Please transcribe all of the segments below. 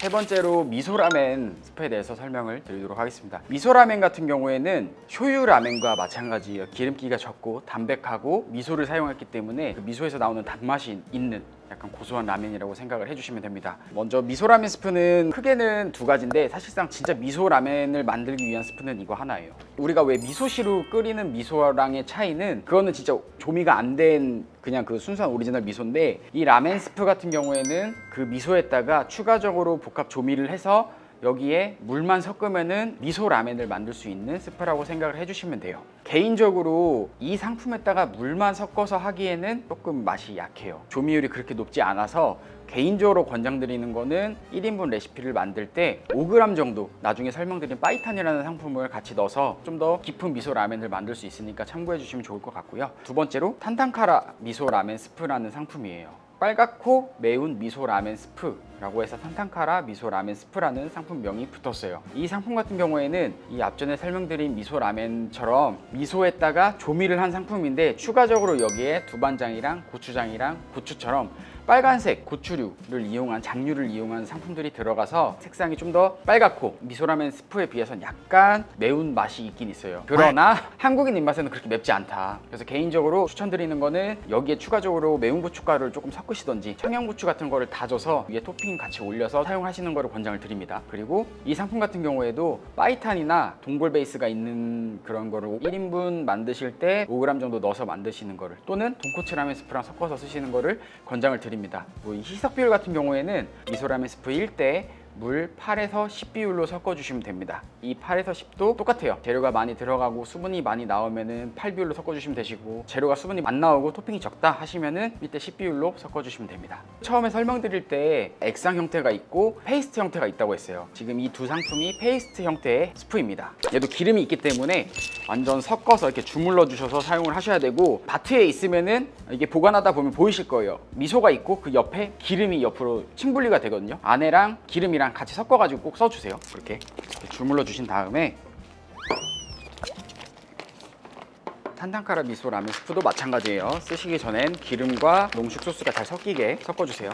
세 번째로 미소라멘 스프에 대해서 설명을 드리도록 하겠습니다. 미소라멘 같은 경우에는 쇼유 라멘과 마찬가지예요. 기름기가 적고 담백하고 미소를 사용했기 때문에 그 미소에서 나오는 단맛이 있는 약간 고소한 라면이라고 생각을 해주시면 됩니다. 먼저 미소라멘 스프는 크게는 두 가지인데 사실상 진짜 미소라멘을 만들기 위한 스프는 이거 하나예요. 우리가 왜 미소시로 끓이는 미소랑의 차이는 그거는 진짜 조미가 안 된 그냥 그 순수한 오리지널 미소인데 이 라멘 스프 같은 경우에는 그 미소에다가 추가적으로 복합 조미를 해서 여기에 물만 섞으면은 미소 라멘을 만들 수 있는 스프라고 생각을 해주시면 돼요. 개인적으로 이 상품에다가 물만 섞어서 하기에는 조금 맛이 약해요. 조미율이 그렇게 높지 않아서 개인적으로 권장드리는 거는 1인분 레시피를 만들 때 5g 정도 나중에 설명드린 빠이탄이라는 상품을 같이 넣어서 좀 더 깊은 미소 라멘을 만들 수 있으니까 참고해 주시면 좋을 것 같고요. 두 번째로 탄탄카라 미소 라멘 스프라는 상품이에요. 빨갛고 매운 미소 라멘 스프라고 해서 탄탄카라 미소 라멘 스프라는 상품명이 붙었어요. 이 상품 같은 경우에는 이 앞전에 설명드린 미소 라멘처럼 미소에다가 조미를 한 상품인데 추가적으로 여기에 두반장이랑 고추장이랑 고추처럼 빨간색 고추류를 이용한 장류를 이용한 상품들이 들어가서 색상이 좀 더 빨갛고 미소라멘 스프에 비해서는 약간 매운 맛이 있긴 있어요. 그러나 한국인 입맛에는 그렇게 맵지 않다. 그래서 개인적으로 추천드리는 거는 여기에 추가적으로 매운 고춧가루를 조금 섞 으시던지 청양고추 같은 거를 다져서 위에 토핑 같이 올려서 사용하시는 거를 권장을 드립니다. 그리고 이 상품 같은 경우에도 파이탄이나 동골 베이스가 있는 그런 거를 1인분 만드실 때 5g 정도 넣어서 만드시는 거를 또는 돈코츠 라멘 스프랑 섞어서 쓰시는 거를 권장을 드립니다. 뭐 이 희석 비율 같은 경우에는 미소 라멘 스프 1대 물 8에서 10 비율로 섞어주시면 됩니다. 이 8에서 10도 똑같아요. 재료가 많이 들어가고 수분이 많이 나오면은 8 비율로 섞어주시면 되시고 재료가 수분이 안 나오고 토핑이 적다 하시면은 밑에 10 비율로 섞어주시면 됩니다. 처음에 설명드릴 때 액상 형태가 있고 페이스트 형태가 있다고 했어요. 지금 이 두 상품이 페이스트 형태의 스프입니다. 얘도 기름이 있기 때문에 완전 섞어서 이렇게 주물러 주셔서 사용을 하셔야 되고 마트에 있으면은 이게 보관하다 보면 보이실 거예요. 미소가 있고 그 옆에 기름이 옆으로 침분리가 되거든요. 안에랑 기름이랑 같이 섞어가지고 꼭 써주세요. 이렇게 주물러 주신 다음에 탄탄카라 미소 라면 스프도 마찬가지예요. 쓰시기 전엔 기름과 농축 소스가 잘 섞이게 섞어주세요.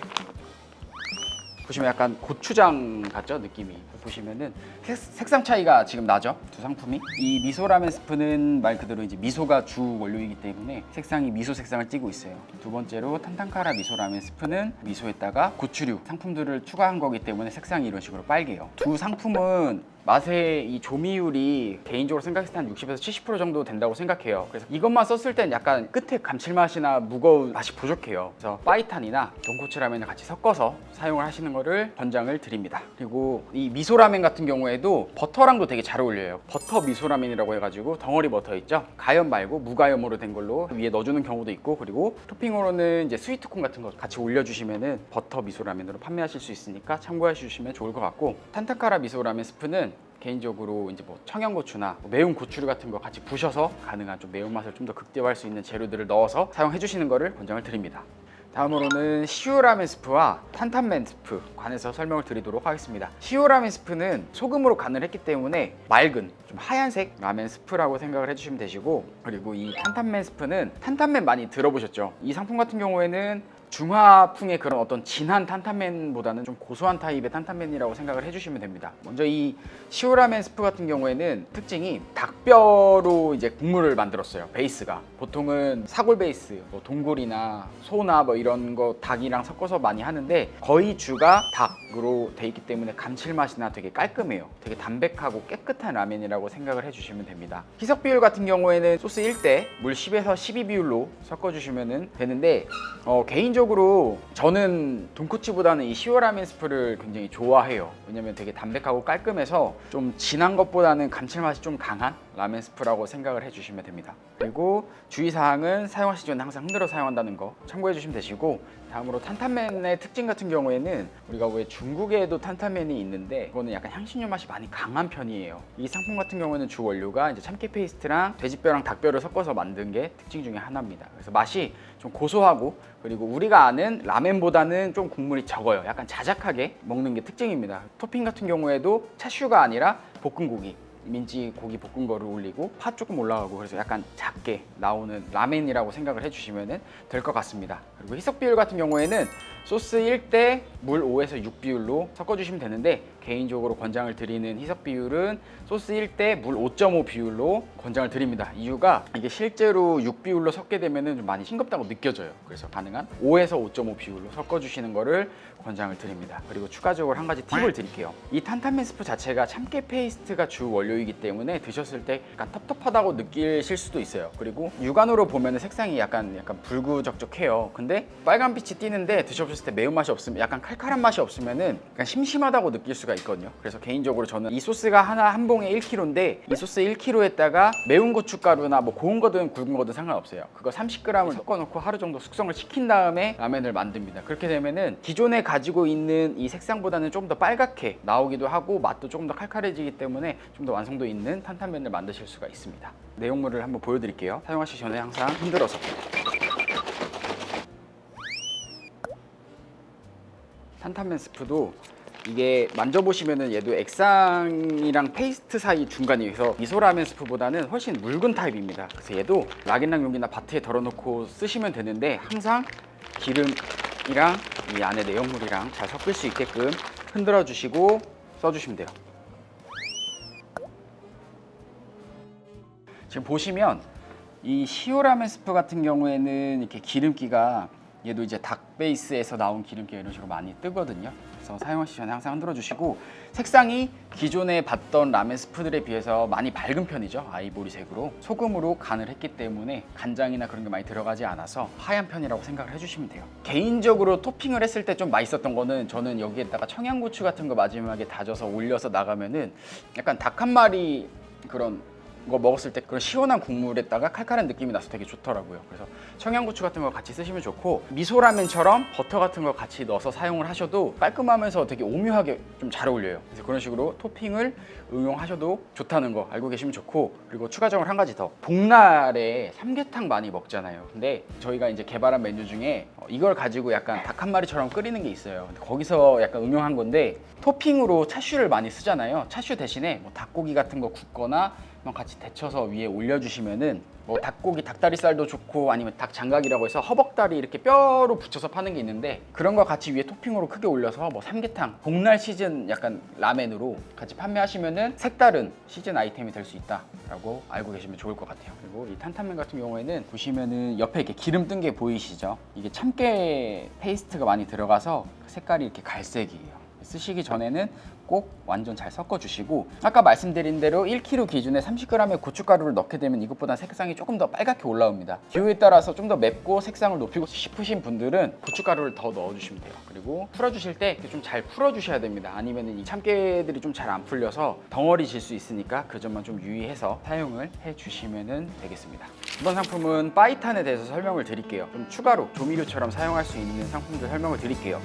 보시면 약간 고추장 같죠? 느낌이. 보시면은 색, 색상 차이가 지금 나죠? 두 상품이? 이 미소 라멘 스프는 말 그대로 이제 미소가 주 원료이기 때문에 색상이 미소 색상을 띠고 있어요. 두 번째로 탄탄카라 미소 라멘 스프는 미소에다가 고추류 상품들을 추가한 거기 때문에 색상이 이런 식으로 빨개요. 두 상품은 맛의 이 조미율이 개인적으로 생각했을 때 한 60에서 70% 정도 된다고 생각해요. 그래서 이것만 썼을 땐 약간 끝에 감칠맛이나 무거운 맛이 부족해요. 그래서 파이탄이나 돈코츠 라면을 같이 섞어서 사용을 하시는 거를 권장을 드립니다. 그리고 이 미소 라멘 같은 경우에도 버터랑도 되게 잘 어울려요. 버터 미소 라멘이라고 해가지고 덩어리 버터 있죠? 가염 말고 무가염으로 된 걸로 위에 넣어주는 경우도 있고 그리고 토핑으로는 이제 스위트콘 같은 거 같이 올려주시면은 버터 미소 라멘으로 판매하실 수 있으니까 참고해 주시면 좋을 것 같고 탄타카라 미소 라멘 스프는 개인적으로 이제 뭐 청양고추나 뭐 매운 고추류 같은 거 같이 부셔서 가능한 좀 매운맛을 좀 더 극대화할 수 있는 재료들을 넣어서 사용해 주시는 거를 권장을 드립니다. 다음으로는 시오라멘 스프와 탄탄멘 스프 관해서 설명을 드리도록 하겠습니다. 시오라멘 스프는 소금으로 간을 했기 때문에 맑은 좀 하얀색 라멘 스프라고 생각을 해주시면 되시고 그리고 이 탄탄멘 스프는 탄탄멘 많이 들어보셨죠? 이 상품 같은 경우에는 중화풍의 그런 어떤 진한 탄탄면보다는 좀 고소한 타입의 탄탄면이라고 생각을 해주시면 됩니다. 먼저 이 시오라멘 스프 같은 경우에는 특징이 닭뼈로 이제 국물을 만들었어요. 베이스가 보통은 사골 베이스, 뭐 동굴이나 소나 뭐 이런 거 닭이랑 섞어서 많이 하는데 거의 주가 닭으로 돼 있기 때문에 감칠맛이나 되게 깔끔해요. 되게 담백하고 깨끗한 라면이라고 생각을 해주시면 됩니다. 희석 비율 같은 경우에는 소스 1대 물 10에서 12 비율로 섞어주시면 되는데 어, 개인 적으로 저는 돈코츠보다는 이 시오라멘 스프를 굉장히 좋아해요. 왜냐면 되게 담백하고 깔끔해서 좀 진한 것보다는 감칠맛이 좀 강한 라멘 스프라고 생각을 해주시면 됩니다. 그리고 주의사항은 사용하시기 전에 항상 흔들어 사용한다는 거 참고해 주시면 되시고 다음으로 탄탄면의 특징 같은 경우에는 우리가 왜 중국에도 탄탄면이 있는데 그거는 약간 향신료 맛이 많이 강한 편이에요. 이 상품 같은 경우에는 주 원료가 이제 참깨 페이스트랑 돼지뼈랑 닭뼈를 섞어서 만든 게 특징 중에 하나입니다. 그래서 맛이 좀 고소하고 그리고 우리가 아는 라멘보다는 좀 국물이 적어요. 약간 자작하게 먹는 게 특징입니다. 토핑 같은 경우에도 차슈가 아니라 볶은 고기 민지 고기 볶은 거를 올리고 파 조금 올라가고 그래서 약간 작게 나오는 라멘이라고 생각을 해주시면 될 것 같습니다. 그리고 그리고 희석 비율 같은 경우에는 소스 1대 물 5에서 6 비율로 섞어주시면 되는데 개인적으로 권장을 드리는 희석 비율은 소스 1대 물 5.5 비율로 권장을 드립니다. 이유가 이게 실제로 6 비율로 섞게 되면 좀 많이 싱겁다고 느껴져요. 그래서 가능한 5에서 5.5 비율로 섞어주시는 거를 권장을 드립니다. 그리고 추가적으로 한 가지 팁을 드릴게요. 이 탄탄면 스프 자체가 참깨 페이스트가 주 원료이기 때문에 드셨을 때 약간 텁텁하다고 느끼실 수도 있어요. 그리고 육안으로 보면 색상이 약간 약간 붉으적적해요. 근데 빨간 빛이 띄는데 드셔보셨을 때 매운맛이 없으면 약간 칼칼한 맛이 없으면은 약간 심심하다고 느낄 수가 있거든요. 그래서 개인적으로 저는 이 소스가 하나 한 봉에 1kg인데 이 소스 1kg에다가 매운 고춧가루나 뭐 고운 거든 굵은 거든 상관없어요. 그거 30g을 섞어놓고 하루 정도 숙성을 시킨 다음에 라면을 만듭니다. 그렇게 되면은 기존에 가지고 있는 이 색상보다는 조금 더 빨갛게 나오기도 하고 맛도 조금 더 칼칼해지기 때문에 좀 더 완성도 있는 탄탄면을 만드실 수가 있습니다. 내용물을 한번 보여드릴게요. 사용하시기 전에 항상 흔들어서 탄탄면 스프도 이게 만져보시면은 얘도 액상이랑 페이스트 사이 중간이어서 미소라면 스프보다는 훨씬 묽은 타입입니다. 그래서 얘도 락앤락 용기나 바트에 덜어놓고 쓰시면 되는데 항상 기름이랑 이 안에 내용물이랑 잘 섞을 수 있게끔 흔들어 주시고 써주시면 돼요. 지금 보시면 이 시오라멘 스프 같은 경우에는 이렇게 기름기가 얘도 이제 닭 베이스에서 나온 기름기가 이런 식으로 많이 뜨거든요. 그래서 사용하시기 전에 항상 흔들어 주시고 색상이 기존에 봤던 라멘 스프들에 비해서 많이 밝은 편이죠. 아이보리색으로 소금으로 간을 했기 때문에 간장이나 그런 게 많이 들어가지 않아서 하얀 편이라고 생각을 해주시면 돼요. 개인적으로 토핑을 했을 때 좀 맛있었던 거는 저는 여기에다가 청양고추 같은 거 마지막에 다져서 올려서 나가면은 약간 닭 한 마리 그런 거 먹었을 때 그런 시원한 국물에다가 칼칼한 느낌이 나서 되게 좋더라고요. 그래서 청양고추 같은 거 같이 쓰시면 좋고 미소라면처럼 버터 같은 거 같이 넣어서 사용을 하셔도 깔끔하면서 되게 오묘하게 좀 잘 어울려요. 그래서 그런 식으로 토핑을 응용하셔도 좋다는 거 알고 계시면 좋고 그리고 추가적으로 한 가지 더 복날에 삼계탕 많이 먹잖아요. 근데 저희가 이제 개발한 메뉴 중에 어, 이걸 가지고 약간 닭 한 마리처럼 끓이는 게 있어요. 근데 거기서 약간 응용한 건데 토핑으로 차슈를 많이 쓰잖아요. 차슈 대신에 뭐 닭고기 같은 거 굽거나 한번 같이 데쳐서 위에 올려주시면은 뭐 닭고기 닭다리살도 좋고 아니면 닭 장각이라고 해서 허벅다리 이렇게 뼈로 붙여서 파는 게 있는데 그런 거 같이 위에 토핑으로 크게 올려서 뭐 삼계탕 복날 시즌 약간 라멘으로 같이 판매하시면은 색다른 시즌 아이템이 될 수 있다라고 알고 계시면 좋을 것 같아요. 그리고 이 탄탄면 같은 경우에는 보시면은 옆에 이렇게 기름 뜬 게 보이시죠? 이게 참깨 페이스트가 많이 들어가서 색깔이 이렇게 갈색이에요. 쓰시기 전에는 꼭 완전 잘 섞어 주시고 아까 말씀드린 대로 1kg 기준에 30g의 고춧가루를 넣게 되면 이것보다 색상이 조금 더 빨갛게 올라옵니다. 기호에 따라서 좀 더 맵고 색상을 높이고 싶으신 분들은 고춧가루를 더 넣어 주시면 돼요. 그리고 풀어 주실 때 좀 잘 풀어 주셔야 됩니다. 아니면 이 참깨들이 좀 잘 안 풀려서 덩어리 질 수 있으니까 그 점만 좀 유의해서 사용을 해 주시면 되겠습니다. 이번 상품은 파이탄에 대해서 설명을 드릴게요. 좀 추가로 조미료처럼 사용할 수 있는 상품들 설명을 드릴게요.